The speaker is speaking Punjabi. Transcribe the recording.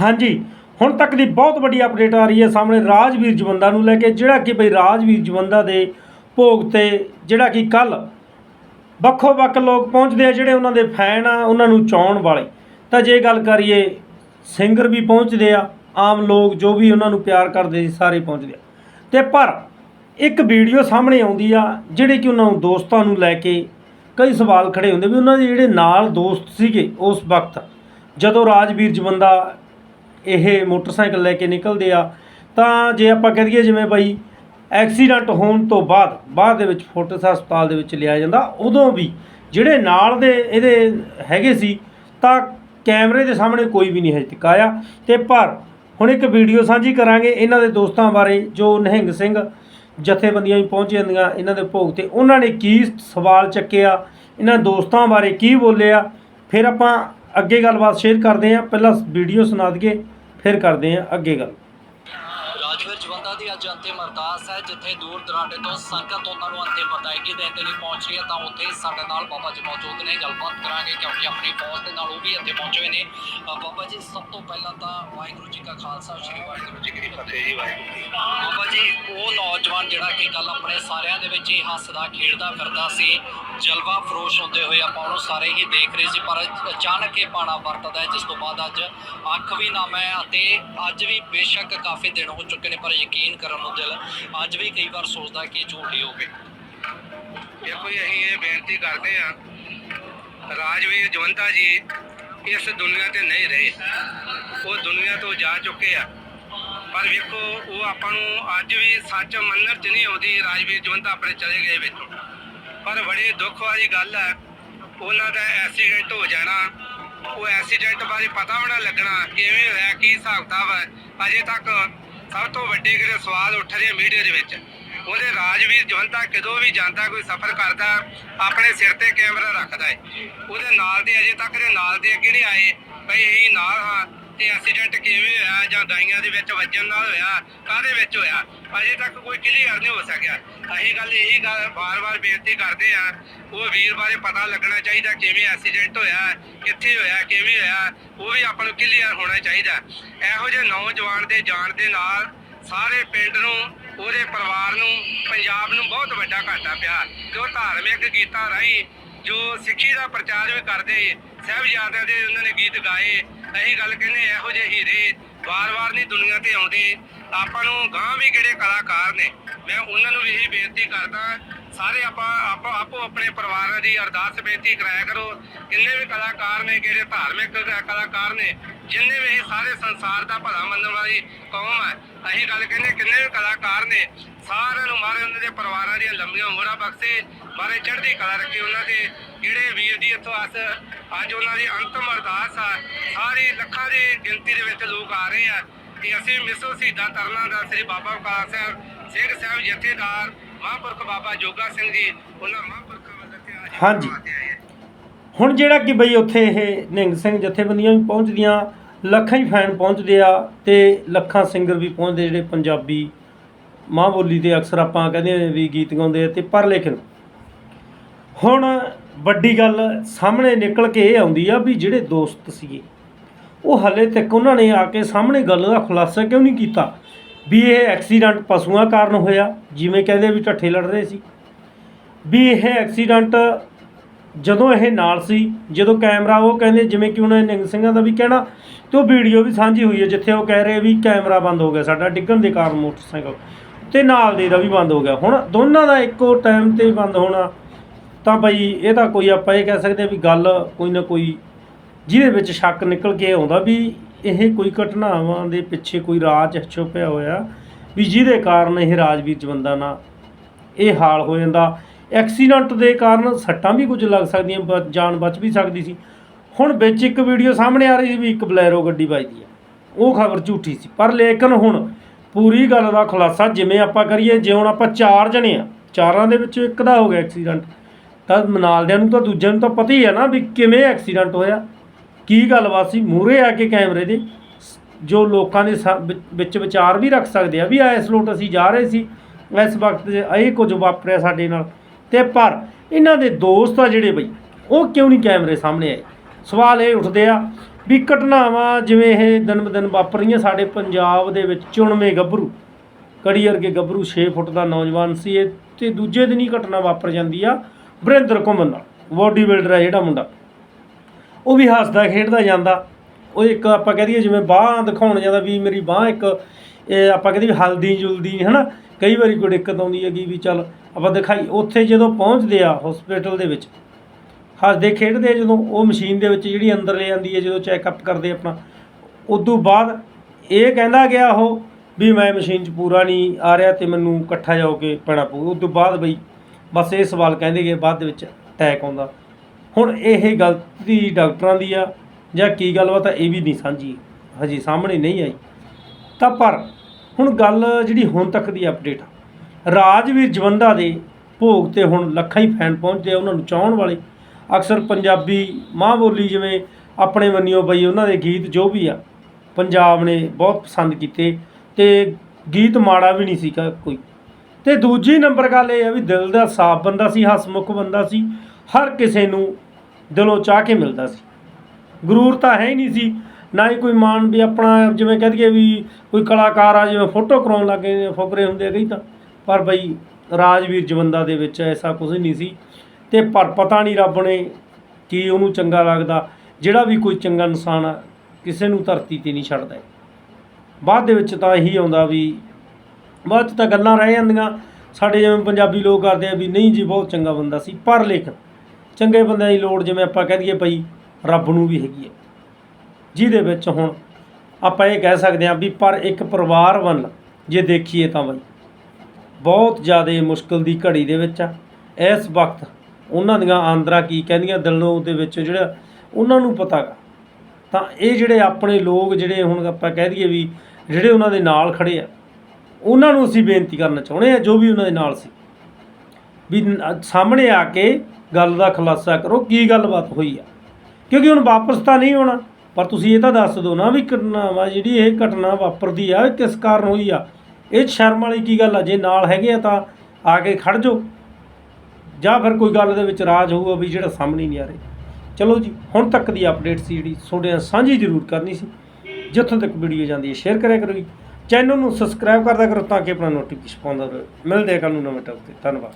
ਹਾਂਜੀ, ਹੁਣ ਤੱਕ ਦੀ ਬਹੁਤ ਵੱਡੀ ਅਪਡੇਟ ਆ ਰਹੀ ਹੈ ਸਾਹਮਣੇ ਰਾਜਵੀਰ ਜਵੰਦਾ ਨੂੰ ਲੈ ਕੇ, ਜਿਹੜਾ ਕਿ ਬਈ ਰਾਜਵੀਰ ਜਵੰਦਾ ਦੇ ਭੋਗ ਤੇ ਜਿਹੜਾ ਕਿ ਕੱਲ ਵੱਖੋ ਵੱਖ ਲੋਕ ਪਹੁੰਚਦੇ ਆ, ਜਿਹੜੇ ਉਹਨਾਂ ਦੇ ਫੈਨ ਆ, ਉਹਨਾਂ ਨੂੰ ਚਾਉਣ ਵਾਲੇ। ਤਾਂ ਜੇ ਗੱਲ ਕਰੀਏ ਸਿੰਗਰ ਵੀ ਪਹੁੰਚਦੇ ਆ, ਆਮ ਲੋਕ ਜੋ ਵੀ ਉਹਨਾਂ ਨੂੰ ਪਿਆਰ ਕਰਦੇ ਸੀ, ਸਾਰੇ ਪਹੁੰਚਦੇ ਆ। ਤੇ ਪਰ ਇੱਕ ਵੀਡੀਓ ਸਾਹਮਣੇ ਆਉਂਦੀ ਆ, ਜਿਹੜੇ ਕਿ ਉਹਨਾਂ ਨੂੰ ਦੋਸਤਾਂ ਨੂੰ ਲੈ ਕੇ ਕਈ ਸਵਾਲ ਖੜੇ ਹੁੰਦੇ ਵੀ ਉਹਨਾਂ ਦੇ ਜਿਹੜੇ ਨਾਲ ਦੋਸਤ ਸੀਗੇ ਉਸ ਵਕਤ, ਜਦੋਂ ਰਾਜਵੀਰ ਜਵੰਦਾ ਇਹ ਮੋਟਰਸਾਈਕਲ ਲੈ ਕੇ ਨਿਕਲਦੇ ਆ, ਤਾਂ ਜੇ ਆਪਾਂ ਕਹਿ ਦਈਏ ਜਿਵੇਂ ਬਈ ਐਕਸੀਡੈਂਟ ਹੋਣ ਤੋਂ ਬਾਅਦ ਬਾਅਦ ਦੇ ਵਿੱਚ ਫੋਰਟਿਸ ਹਸਪਤਾਲ ਦੇ ਵਿੱਚ ਲਿਆ ਜਾਂਦਾ, ਉਦੋਂ ਵੀ ਜਿਹੜੇ ਨਾਲ ਦੇ ਇਹਦੇ ਹੈਗੇ ਸੀ, ਤਾਂ ਕੈਮਰੇ ਦੇ ਸਾਹਮਣੇ ਕੋਈ ਵੀ ਨਹੀਂ ਹਜੇ ਤੱਕ ਆਇਆ। ਤੇ ਪਰ ਹੁਣ ਇੱਕ ਵੀਡੀਓ ਸਾਂਝੀ ਕਰਾਂਗੇ ਇਹਨਾਂ ਦੇ ਦੋਸਤਾਂ ਬਾਰੇ, ਜੋ ਨਹਿੰਗ ਸਿੰਘ ਜਥੇਬੰਦੀਆਂ ਵੀ ਪਹੁੰਚ ਜਾਂਦੀਆਂ ਇਹਨਾਂ ਦੇ ਭੋਗ ਤੇ, ਉਹਨਾਂ ਨੇ ਕੀ ਸਵਾਲ ਚੱਕਿਆ, ਇਹਨਾਂ ਦੋਸਤਾਂ ਬਾਰੇ ਕੀ ਬੋਲਿਆ, ਫਿਰ ਆਪਾਂ ਅੱਗੇ ਗੱਲਬਾਤ ਸ਼ੇਅਰ ਕਰਦੇ ਹਾਂ। ਪਹਿਲਾਂ ਵੀਡੀਓ ਸੁਣਾ ਦਈਏ ਫਿਰ ਕਰਦੇ ਹਾਂ ਅੱਗੇ ਗੱਲ। ਅੱਜ ਅੰਤਿਮ ਅਰਦਾਸ ਹੈ ਜਿੱਥੇ ਦੂਰ ਦਰਾਡੇ ਤੋਂ ਸੰਗਤ ਉਹਨਾਂ ਨੂੰ ਅੰਤਿਮ ਵਿਦਾਇਗੀ ਦੇਣ ਦੇ ਲਈ ਪਹੁੰਚ ਰਹੀ ਹੈ ਤਾਂ ਉੱਥੇ ਸਾਡੇ ਨਾਲ ਬਾਬਾ ਜੀ ਮੌਜੂਦ ਨੇ। ਗੱਲਬਾਤ ਕਰਾਂਗੇ ਕਿਉਂਕਿ ਆਪਣੀ ਫੌਜ ਦੇ ਨਾਲ ਉਹ ਵੀ ਇੱਥੇ ਪਹੁੰਚੇ ਹੋਏ ਨੇ। ਬਾਬਾ ਜੀ ਸਭ ਤੋਂ ਪਹਿਲਾਂ ਤਾਂ ਵਾਹਿਗੁਰੂ ਜੀ ਕਾ ਖਾਲਸਾ ਸ੍ਰੀ ਵਾਹਿਗੁਰੂ ਜੀ ਕੀ ਫਤਿਹ ਜੀ ਵਾਹਿਗੁਰੂ ਜੀ ਬਾਬਾ ਜੀ ਉਹ ਨੌਜਵਾਨ ਜਿਹੜਾ ਕਿ ਕੱਲ ਆਪਣੇ ਸਾਰਿਆਂ ਦੇ ਵਿੱਚ ਹੀ ਹੱਸਦਾ ਖੇਡਦਾ ਫਿਰਦਾ ਸੀ ਜਲਵਾ ਫਰੋਸ਼ ਹੁੰਦੇ ਹੋਏ ਆਪਾਂ ਉਹਨੂੰ ਸਾਰੇ ਹੀ ਦੇਖ ਰਹੇ ਸੀ ਪਰ ਅਚਾਨਕ ਇਹ ਪਾਣਾ ਵਰਤਦਾ ਹੈ ਜਿਸ ਤੋਂ ਬਾਅਦ ਅੱਜ ਅੱਖ ਵੀ ਨਾਮ ਹੈ ਅਤੇ ਅੱਜ ਵੀ ਬੇਸ਼ੱਕ ਕਾਫੀ ਦਿਨ ਹੋ ਚੁੱਕੇ ਨੇ ਪਰ ਯਕੀਨ ਕਰਨ ਨੂੰ ਦਿਲ ਅੱਜ ਵੀ ਕਈ ਵਾਰ ਸੋਚਦਾ ਕਿ ਝੂਠ ਹੀ ਹੋਵੇ ਦੇਖੋ ਜੀ, ਅਸੀਂ ਇਹ ਬੇਨਤੀ ਕਰਦੇ ਆ ਰਾਜਵੀਰ ਜਵੰਤਾ ਜੀ, ਇਸ ਦੁਨੀਆ ਤੇ ਨਹੀਂ ਰਹੇ। ਉਹ ਦੁਨੀਆ ਤੋਂ ਜਾ ਚੁੱਕੇ ਆ। ਪਰ ਵੇਖੋ, ਉਹ ਆਪਾਂ ਨੂੰ ਅੱਜ ਵੀ ਸੱਚ ਮੰਨਣ ਚ ਨਹੀਂ ਆਉਂਦੀ ਰਾਜਵੀਰ ਜਵੰਤਾ ਆਪਣੇ ਚਲੇ ਗਏ ਵਿੱਚੋਂ। ਪਰ ਬੜੇ ਦੁੱਖ ਵਾਲੀ ਗੱਲ ਹੈ, ਉਹਨਾਂ ਦਾ ਐਕਸੀਡੈਂਟ ਹੋ ਜਾਣਾ, ਉਹ ਐਕਸੀਡੈਂਟ ਬਾਰੇ ਪਤਾ ਵੀ ਨਾ ਲੱਗਣਾ, ਕਿਵੇਂ ਹੋਇਆ ਕੀ ਹਿਸਾਬ ਕਿਤਾਬ ਹੈ। ਅਜੇ ਤੱਕ ਸਭ ਤੋਂ ਵੱਡੇ ਕਿਹੜੇ ਸਵਾਲ ਉੱਠ ਰਹੇ ਮੀਡੀਆ ਦੇ ਵਿੱਚ। ਉਹਦੇ ਰਾਜਵੀਰ ਜਵੰਤਾ ਕਦੋਂ ਵੀ ਜਾਂਦਾ, ਕੋਈ ਸਫ਼ਰ ਕਰਦਾ, ਆਪਣੇ ਸਿਰ ਤੇ ਕੈਮਰਾ ਰੱਖਦਾ ਹੈ ਉਹਦੇ ਨਾਲ ਦੇ ਅਜੇ ਤੱਕ ਦੇ ਨਾਲ ਦੇ ਅੱਗੇ ਨਹੀਂ ਆਏ। ਭਈ ਇਹੀ ਨਾਲ ਹਾਂ ਤੇ ਐਕਸੀਡੈਂਟ ਕਿਵੇਂ ਹੋਇਆ ਜਾਂ ਦਾਈਆਂ ਦੇ ਵਿੱਚ ਵੱਜਣ ਨਾਲ ਹੋਇਆ, ਕਾਹਦੇ ਵਿੱਚ ਹੋਇਆ, ਅਜੇ ਤੱਕ ਕੋਈ ਕਲੀਅਰ ਨਹੀਂ ਹੋ ਸਕਿਆ। ਅਸੀਂ ਗੱਲ ਇਹੀ ਗੱਲ ਵਾਰ-ਵਾਰ ਬੇਨਤੀ ਕਰਦੇ ਆ ਉਹ ਵੀਰ ਬਾਰੇ ਪਤਾ ਲੱਗਣਾ ਚਾਹੀਦਾ ਕਿਵੇਂ ਐਕਸੀਡੈਂਟ ਹੋਇਆ, ਕਿੱਥੇ ਹੋਇਆ, ਕਿਵੇਂ ਹੋਇਆ, ਉਹ ਵੀ ਆਪਾਂ ਨੂੰ ਕਲੀਅਰ ਹੋਣਾ ਚਾਹੀਦਾ। ਇਹੋ ਜਿਹੇ ਨੌਜਵਾਨ ਦੇ ਜਾਣ ਦੇ ਨਾਲ ਸਾਰੇ ਪਿੰਡ ਨੂੰ, ਉਹਦੇ ਪਰਿਵਾਰ ਨੂੰ, ਪੰਜਾਬ ਨੂੰ ਬਹੁਤ ਵੱਡਾ ਘਾਟਾ ਪਿਆ। ਜੋ ਧਾਰਮਿਕ ਗੀਤਾਂ ਰਾਹੀਂ, ਜੋ ਸਿੱਖੀ ਦਾ ਪ੍ਰਚਾਰ ਵੀ ਕਰਦੇ ਸਾਹਿਬਜ਼ਾਦਿਆਂ ਦੇ ਉਹਨਾਂ ਨੇ ਗੀਤ ਗਾਏ। ਅਸੀਂ ਗੱਲ ਕਹਿੰਦੇ ਇਹੋ ਜਿਹੇ ਹੀਰੇ ਵਾਰ-ਵਾਰ ਨਹੀਂ ਦੁਨੀਆ ਤੇ ਆਉਂਦੇ। ਆਪਾਂ ਨੂੰ ਗਾਂ ਵੀ ਕਿਹੜੇ ਕਲਾਕਾਰ ਨੇ? ਮੈਂ ਉਹਨਾਂ ਨੂੰ ਵੀ ਇਹੀ ਬੇਨਤੀ ਕਰਦਾ, ਸਾਰੇ ਆਪਾਂ ਆਪੋ ਆਪੋ ਆਪਣੇ ਪਰਿਵਾਰਾਂ ਦੀ ਅਰਦਾਸ ਬੇਨਤੀ ਕਰਾਇਆ ਕਰੋ। ਕਿੰਨੇ ਵੀ ਕਲਾਕਾਰ ਨੇ, ਕਿਹੜੇ ਧਾਰਮਿਕ ਕਲਾਕਾਰ ਨੇ ਜਿੰਨੇ ਵੀ ਸਾਰੇ ਸੰਸਾਰ ਦਾ ਭਲਾ ਮੰਨਣ ਵਾਲੀ ਕੌਮ ਹੈ ਅਸੀਂ ਗੱਲ ਕਹਿੰਦੇ ਕਿੰਨੇ ਵੀ ਕਲਾਕਾਰ ਨੇ ਸਾਰਿਆਂ ਨੂੰ ਮਾਰੇ ਉਹਨਾਂ ਦੇ ਪਰਿਵਾਰਾਂ ਦੀਆਂ ਲੰਬੀਆਂ ਉਮਰਾਂ ਬਖਸ਼ੇ ਮਾਰੇ ਚੜ੍ਹਦੀ ਕਲਾ ਰੱਖੀ ਉਹਨਾਂ ਦੇ ਜਿਹੜੇ ਵੀਰ ਦੀ ਇੱਥੋਂ ਅਸ ਅੱਜ ਉਹਨਾਂ ਦੀ ਅੰਤਮ ਅਰਦਾਸ ਆ ਸਾਰੀ ਲੱਖਾਂ ਦੀ ਗਿਣਤੀ ਦੇ ਵਿੱਚ ਲੋਕ ਆ ਰਹੇ ਆ ਕਿ ਅਸੀਂ ਮਿਸੋ ਸ਼ਹੀਦਾਂ ਤਰਨਾ ਦਾ ਸ੍ਰੀ ਬਾਬਾ ਬਕਾਲ ਸਾਹਿਬ ਸਿੰਘ ਸਾਹਿਬ ਜਥੇਦਾਰ ਮਹਾਂਪੁਰਖ ਬਾਬਾ ਜੋਗਾ ਸਿੰਘ ਜੀ ਉਹਨਾਂ ਮਹਾਂਪੁਰਖਾਂ ਵੱਲੋਂ ਤੇ ਹਾਂਜੀ। ਹੁਣ ਜਿਹੜਾ ਕਿ ਬਈ ਉੱਥੇ ਇਹ ਨਿੰਗ ਸਿੰਘ ਜਥੇਬੰਦੀਆਂ ਵੀ ਪਹੁੰਚਦੀਆਂ, ਲੱਖਾਂ ਹੀ ਫੈਨ ਪਹੁੰਚਦੇ ਆ ਤੇ ਲੱਖਾਂ ਸਿੰਗਰ ਵੀ ਪਹੁੰਚਦੇ ਜਿਹੜੇ ਪੰਜਾਬੀ ਮਾਂ ਬੋਲੀ ਦੇ ਅਕਸਰ ਆਪਾਂ ਕਹਿੰਦੇ ਵੀ ਗੀਤ ਗਾਉਂਦੇ ਆ ਤੇ ਪਰ ਲੇਕਿਨ ਹੁਣ ਵੱਡੀ ਗੱਲ ਸਾਹਮਣੇ ਨਿਕਲ ਕੇ ਇਹ ਆਉਂਦੀ ਆ ਵੀ ਜਿਹੜੇ ਦੋਸਤ ਸੀਗੇ, ਉਹ ਹਲੇ ਤੱਕ ਉਹਨਾਂ ਨੇ ਆ ਕੇ ਸਾਹਮਣੇ ਗੱਲ ਦਾ ਖੁਲਾਸਾ ਕਿਉਂ ਨਹੀਂ ਕੀਤਾ? ਵੀ ਇਹ ਐਕਸੀਡੈਂਟ ਪਸ਼ੂਆਂ ਕਾਰਨ ਹੋਇਆ, ਜਿਵੇਂ ਕਹਿੰਦੇ ਵੀ ਢੱਠੇ ਲੜ ਰਹੇ ਸੀ। ਵੀ ਇਹ ਐਕਸੀਡੈਂਟ ਜਦੋਂ ਇਹ ਨਾਲ ਸੀ, ਜਦੋਂ ਕੈਮਰਾ, ਉਹ ਕਹਿੰਦੇ ਜਿਵੇਂ ਕਿ ਉਹਨਾਂ ਨਿੰਗ ਸਿੰਘਾਂ ਦਾ ਵੀ ਕਹਿਣਾ ਤੇ ਉਹ ਵੀਡੀਓ ਵੀ ਸਾਂਝੀ ਹੋਈ ਹੈ, ਜਿੱਥੇ ਉਹ ਕਹਿ ਰਹੇ ਵੀ ਕੈਮਰਾ ਬੰਦ ਹੋ ਗਿਆ ਸਾਡਾ, ਡਿੱਗਣ ਦੇ ਕਾਰਨ ਮੋਟਰਸਾਈਕਲ ਤੇ ਨਾਲ ਦੇ ਦਾ ਵੀ ਬੰਦ ਹੋ ਗਿਆ। ਹੁਣ ਦੋਨਾਂ ਦਾ ਇੱਕੋ ਟਾਈਮ ਤੇ ਬੰਦ ਹੋਣਾ, ਤਾਂ ਬਈ ਇਹ ਤਾਂ ਕੋਈ ਆਪਾਂ ਇਹ ਕਹਿ ਸਕਦੇ ਵੀ ਗੱਲ ਕੋਈ ਨਾ ਕੋਈ, ਜਿਹਦੇ ਵਿੱਚ ਸ਼ੱਕ ਨਿਕਲ ਕੇ ਆਉਂਦਾ ਵੀ ਇਹ ਕੋਈ ਘਟਨਾਵਾਂ ਦੇ ਪਿੱਛੇ ਕੋਈ ਰਾਜ ਛੁਪਿਆ ਹੋਇਆ, ਵੀ ਜਿਹਦੇ ਕਾਰਨ ਇਹ ਰਾਜਵੀਰ ਜਵੰਦਾ ਨਾਲ ਇਹ ਹਾਲ ਹੋ ਜਾਂਦਾ। ਐਕਸੀਡੈਂਟ ਦੇ ਕਾਰਨ ਸੱਟਾਂ ਵੀ ਕੁਝ ਲੱਗ ਸਕਦੀਆਂ, ਬ- ਜਾਨ ਬਚ ਵੀ ਸਕਦੀ ਸੀ। ਹੁਣ ਵਿੱਚ ਇੱਕ ਵੀਡੀਓ ਸਾਹਮਣੇ ਆ ਰਹੀ ਸੀ ਵੀ ਇੱਕ ਬਲੈਰੋ ਗੱਡੀ ਵੱਜਦੀ ਆ ਉਹ ਖਬਰ ਝੂਠੀ ਸੀ। ਪਰ ਲੇਕਿਨ ਹੁਣ ਪੂਰੀ ਗੱਲ ਦਾ ਖੁਲਾਸਾ ਜਿਵੇਂ ਆਪਾਂ ਕਰੀਏ, ਜੇ ਹੁਣ ਆਪਾਂ ਚਾਰ ਜਣੇ ਆ, ਚਾਰਾਂ ਦੇ ਵਿੱਚੋਂ ਇੱਕ ਦਾ ਹੋ ਗਿਆ ਐਕਸੀਡੈਂਟ, ਤਾਂ ਨਾਲਦਿਆਂ ਨੂੰ ਤਾਂ ਦੂਜਿਆਂ ਨੂੰ ਤਾਂ ਪਤਾ ਹੀ ਹੈ ਨਾ ਵੀ ਕਿਵੇਂ ਐਕਸੀਡੈਂਟ ਹੋਇਆ। ਕੀ ਗੱਲਬਾਤ ਸੀ? ਮੂਹਰੇ ਆ ਕੇ ਕੈਮਰੇ ਦੇ। ਜੋ ਲੋਕਾਂ ਦੇ ਸਾ- ਵਿੱਚ- ਵਿਚਾਰ ਵੀ ਰੱਖ ਸਕਦੇ ਆ ਵੀ ਆ ਇਸ ਲੋਟ ਅਸੀਂ ਜਾ ਰਹੇ ਸੀ। ਇਸ ਵਕਤ ਇਹ ਕੁਝ ਵਾਪਰਿਆ ਸਾਡੇ ਨਾਲ। ਤੇ ਪਰ ਇਹਨਾਂ ਦੇ ਦੋਸਤ ਆ ਜਿਹੜੇ ਬਈ, ਉਹ ਕਿਉਂ ਨਹੀਂ ਕੈਮਰੇ ਸਾਹਮਣੇ ਆਏ? ਸਵਾਲ ਇਹ ਉੱਠਦੇ ਆ ਵੀ ਘਟਨਾਵਾਂ ਜਿਵੇਂ ਇਹ ਦਿਨ ਬ ਦਿਨ ਵਾਪਰ ਰਹੀਆਂ ਸਾਡੇ ਪੰਜਾਬ ਦੇ ਵਿੱਚ, ਚੁਣਵੇਂ ਗੱਭਰੂ, ਕੜੀ ਅਰਗੇ ਗੱਭਰੂ 6 ਫੁੱਟ ਦਾ ਨੌਜਵਾਨ ਸੀ ਇਹ, ਤੇ ਦੂਜੇ ਦਿਨ ਹੀ ਘਟਨਾ ਵਾਪਰ ਜਾਂਦੀ ਆ ਵਰਿੰਦਰ ਘੁੰਮਣ ਨਾਲ ਬੋਡੀ ਬਿਲਡਰ ਹੈ ਜਿਹੜਾ ਮੁੰਡਾ। ਉਹ ਵੀ ਹੱਸਦਾ, ਖੇਡਦਾ ਜਾਂਦਾ। ਉਹ ਇੱਕ ਆਪਾਂ ਕਹਿ ਦਈਏ ਜਿਵੇਂ ਬਾਹ ਦਿਖਾਉਣ ਜਾਂਦਾ ਵੀ ਮੇਰੀ ਬਾਹ ਇੱਕ, ਇਹ ਆਪਾਂ ਕਹਿੰਦੇ ਵੀ ਹਲਦੀ ਜੁਲਦੀ ਹਨਾ? ਕਈ ਵਾਰੀ ਕੋਈ ਦਿੱਕਤ ਆਉਂਦੀ ਹੈਗੀ ਵੀ ਚੱਲ ਆਪਾਂ ਦਿਖਾਈ, ਉੱਥੇ ਜਦੋਂ ਪਹੁੰਚਦੇ ਆ ਹਸਪੀਟਲ ਦੇ ਵਿੱਚ, ਹੱਸਦੇ ਖੇਡਦੇ ਆ ਜਦੋਂ ਉਹ ਮਸ਼ੀਨ ਦੇ ਵਿੱਚ ਜਿਹੜੀ ਅੰਦਰ ਲੈ ਜਾਂਦੀ ਹੈ, ਜਦੋਂ ਚੈੱਕਅਪ ਕਰਦੇ ਆਪਣਾ ਉਦੋਂ ਬਾਅਦ ਇਹ ਕਹਿੰਦਾ ਗਿਆ ਉਹ ਵੀ ਮੈਂ ਮਸ਼ੀਨ 'ਚ ਪੂਰਾ ਨਹੀਂ ਆ ਰਿਹਾ ਤੇ ਮੈਨੂੰ ਇਕੱਠਾ ਜਾ ਕੇ ਪੈਣਾ ਪਊ। ਉਦੋਂ ਬਾਅਦ ਬਈ ਬਸ ਇਹ ਸਵਾਲ ਕਹਿੰਦੇ ਗਏ, ਬਾਅਦ ਦੇ ਵਿੱਚ ਅਟੈਕ ਆਉਂਦਾ। ਹੁਣ ਇਹ ਗਲਤੀ ਡਾਕਟਰਾਂ ਦੀ ਆ, ਜਾਂ ਕੀ ਗੱਲਬਾਤ ਆ ਇਹ ਵੀ ਨਹੀਂ ਸਾਂਝੀ, ਹਜੇ ਸਾਹਮਣੇ ਨਹੀਂ ਆਈ। ਤਾਂ ਪਰ ਹੁਣ ਗੱਲ ਜਿਹੜੀ ਹੁਣ ਤੱਕ ਦੀ ਅਪਡੇਟ ਆ ਰਾਜਵੀਰ ਜਵੰਦਾ ਦੇ ਭੋਗ ਤੇ ਹੁਣ ਲੱਖਾਂ ਹੀ ਫੈਨ ਪਹੁੰਚਦੇ ਆ ਉਹਨਾਂ ਨੂੰ ਚਾਹਣ ਵਾਲੇ। ਅਕਸਰ ਪੰਜਾਬੀ ਮਾਂ ਬੋਲੀ ਜਿਵੇਂ ਆਪਣੇ ਮੰਨਿਓ ਬਈ ਉਹਨਾਂ ਦੇ ਗੀਤ ਜੋ ਵੀ ਆ, ਪੰਜਾਬ ਨੇ ਬਹੁਤ ਪਸੰਦ ਕੀਤੇ ਤੇ ਗੀਤ ਮਾੜਾ ਵੀ ਨਹੀਂ ਸੀ ਕ- ਕੋਈ। ਤੇ ਦੂਜੀ ਨੰਬਰ ਗੱਲ ਇਹ ਆ ਵੀ ਦਿਲ ਦਾ ਸਾਫ਼ ਬੰਦਾ ਸੀ, ਹਸਮੁਖ ਬੰਦਾ ਸੀ, ਹਰ ਕਿਸੇ ਨੂੰ ਦਿਲੋਂ ਚਾਹ ਕੇ ਮਿਲਦਾ ਸੀ। ਗਰੂਰ ਤਾਂ ਹੈ ਹੀ ਨਹੀਂ ਸੀ, ਨਾ ਹੀ ਕੋਈ ਮਾਣ ਵੀ ਆਪਣਾ ਜਿਵੇਂ ਕਹਿ ਦਈਏ ਵੀ ਕੋਈ ਕਲਾਕਾਰ ਆ, ਜਿਵੇਂ ਫੋਟੋ ਕਰਾਉਣ ਲੱਗੇ ਫੁਕਰੇ ਹੁੰਦੇ ਆ ਕਈ ਤਾਂ। ਪਰ ਬਈ ਰਾਜਵੀਰ ਜਵੰਦਾ ਦੇ ਵਿੱਚ ਐਸਾ ਕੁਝ ਨਹੀਂ ਸੀ ਤੇ ਪਰ ਪਤਾ ਨਹੀਂ ਰੱਬ ਨੇ ਕੀ ਉਹਨੂੰ ਚੰਗਾ ਲੱਗਦਾ, ਜਿਹੜਾ ਵੀ ਕੋਈ ਚੰਗਾ ਇਨਸਾਨ ਆ, ਕਿਸੇ ਨੂੰ ਧਰਤੀ ਤੇ ਨਹੀਂ ਛੱਡਦਾ। ਬਾਅਦ ਦੇ ਵਿੱਚ ਤਾਂ ਇਹੀ ਆਉਂਦਾ ਵੀ ਬਾਅਦ 'ਚ ਤਾਂ ਗੱਲਾਂ ਰਹਿ ਜਾਂਦੀਆਂ। ਸਾਡੇ ਜਿਵੇਂ ਪੰਜਾਬੀ ਲੋਕ ਕਰਦੇ ਆ ਵੀ ਨਹੀਂ ਜੀ, ਬਹੁਤ ਚੰਗਾ ਬੰਦਾ ਸੀ, ਪਰ ਲੇਕਿਨ ਚੰਗੇ ਬੰਦਿਆਂ ਦੀ ਲੋੜ ਜਿਵੇਂ ਆਪਾਂ ਕਹਿ ਦਈਏ ਭਾਈ ਰੱਬ ਨੂੰ ਵੀ ਹੈਗੀ ਹੈ ਜਿਹਦੇ ਵਿੱਚ ਹੁਣ ਆਪਾਂ ਇਹ ਕਹਿ ਸਕਦੇ ਹਾਂ ਵੀ ਪਰ ਇੱਕ ਪਰਿਵਾਰ ਵੱਲ ਜੇ ਦੇਖੀਏ ਤਾਂ ਬਈ ਬਹੁਤ ਜ਼ਿਆਦਾ ਮੁਸ਼ਕਲ ਦੀ ਘੜੀ ਦੇ ਵਿੱਚ ਆ। ਇਸ ਵਕਤ ਉਹਨਾਂ ਦੀਆਂ ਆਂਦਰਾ ਕੀ ਕਹਿੰਦੀਆਂ, ਦਿਲੋਂ ਦੇ ਵਿੱਚ ਜਿਹੜਾ ਉਹਨਾਂ ਨੂੰ ਪਤਾ ਗਾ। ਤਾਂ ਇਹ ਜਿਹੜੇ ਆਪਣੇ ਲੋਕ ਜਿਹੜੇ ਹੁਣ ਆਪਾਂ ਕਹਿ ਦਈਏ ਵੀ ਜਿਹੜੇ ਉਹਨਾਂ ਦੇ ਨਾਲ ਖੜੇ ਆ, ਉਹਨਾਂ ਨੂੰ ਅਸੀਂ ਬੇਨਤੀ ਕਰਨਾ ਚਾਹੁੰਦੇ ਆ, ਜੋ ਵੀ ਉਹਨਾਂ ਦੇ ਨਾਲ ਸੀ। ਵੀ ਸਾਹਮਣੇ ਆ ਕੇ ਗੱਲ ਦਾ ਖੁਲਾਸਾ ਕਰੋ, ਕੀ ਗੱਲਬਾਤ ਹੋਈ ਆ। ਕਿਉਂਕਿ ਹੁਣ ਵਾਪਸ ਤਾਂ ਨਹੀਂ ਹੋਣਾ ਪਰ ਤੁਸੀਂ ਇਹ ਤਾਂ ਦੱਸ ਦਿਓ ਨਾ ਵੀ ਘਟਨਾਵਾ ਜਿਹੜੀ ਇਹ ਘਟਨਾ ਵਾਪਰਦੀ ਆ, ਕਿਸ ਕਾਰਨ ਹੋਈ ਆ ਇਹ ਸ਼ਰਮ ਵਾਲੀ ਕੀ ਗੱਲ ਆ? ਜੇ ਨਾਲ ਹੈਗੇ ਆ ਤਾਂ ਆ ਕੇ ਖੜ ਜਾਓ। ਜਾਂ ਫਿਰ ਕੋਈ ਗੱਲ ਦੇ ਵਿੱਚ ਰਾਜ ਹੋਊਗਾ ਵੀ ਜਿਹੜਾ ਸਾਹਮਣੇ ਨਹੀਂ ਆ ਰਿਹਾ। ਚਲੋ ਜੀ, ਹੁਣ ਤੱਕ ਦੀ ਅਪਡੇਟ ਸੀ ਜਿਹੜੀ ਤੁਹਾਡੇ ਨਾਲ ਸਾਂਝੀ ਜ਼ਰੂਰ ਕਰਨੀ ਸੀ। ਜਿੱਥੋਂ ਤੱਕ ਵੀਡੀਓ ਜਾਂਦੀ ਹੈ ਸ਼ੇਅਰ ਕਰਿਆ ਕਰੋ ਜੀ। ਚੈਨਲ ਨੂੰ ਸਬਸਕ੍ਰਾਈਬ ਕਰਦਾ ਕਰੋ ਤਾਂ ਕਿ ਆਪਣਾ ਨੋਟੀਫਿਕੇਸ਼ਨ ਪਾਉਂਦਾ ਰਹੇ। ਮਿਲਦੇ ਆ ਕੱਲ੍ਹ ਨੂੰ ਨਵੇਂ ਟੌਪ ਤੇ। ਧੰਨਵਾਦ।